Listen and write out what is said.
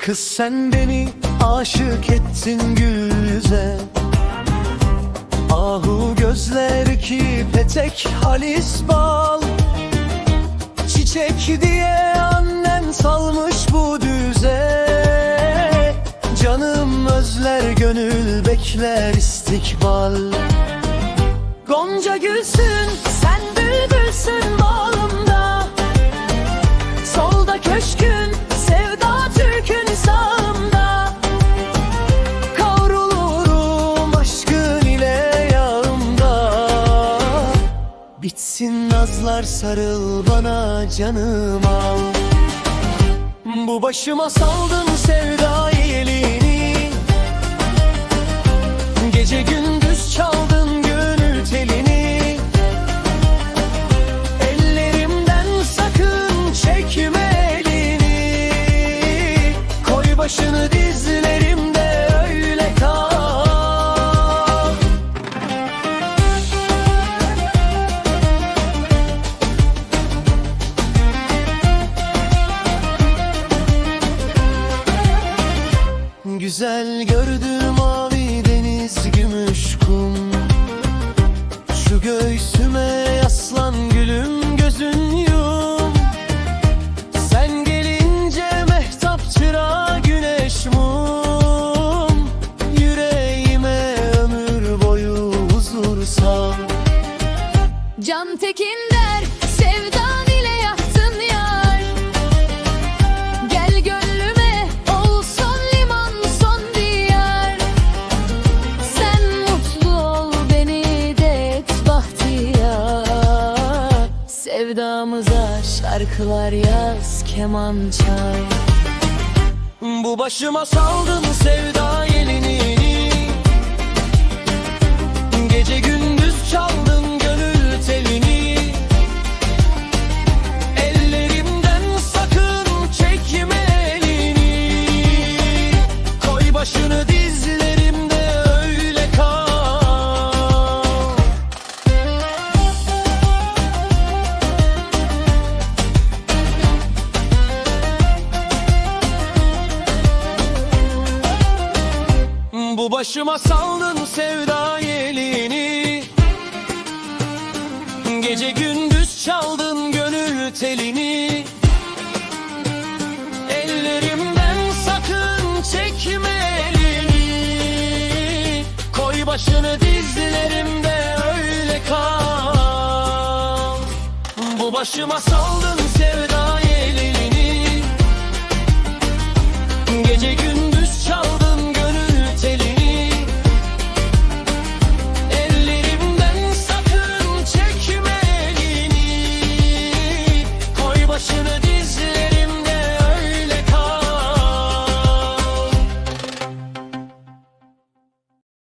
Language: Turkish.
Kız sen beni aşık ettin gül yüze Ahu gözler ki petek halis bal. Çiçek diye annen salmış bu düze. Canım özler gönül bekler istikbal. Gonca gülsün sen bülbülsün bağımda Bitsin nazlar sarıl bana canım al. Bu başıma saldın sevda Güzel gördüm mavi deniz gümüş kum. Şu göğsüme yaslan gülüm gözün yum. Sen gelince mehtap çıra güneş mum. Yüreğime ömür boyu huzur sal Can Tekin şarkılar yaz keman çal. Bu başıma saldın sevda yelini Gece gündüz çaldın gönül telini. Ellerimden sakın çekme elini. Koy başını dizlerimde Bu başıma saldın sevda yelini. Gece gündüz çaldın gönül telini. Ellerimden sakın çekme elini. Koy başını dizlerimde öyle kal. Bu başıma saldın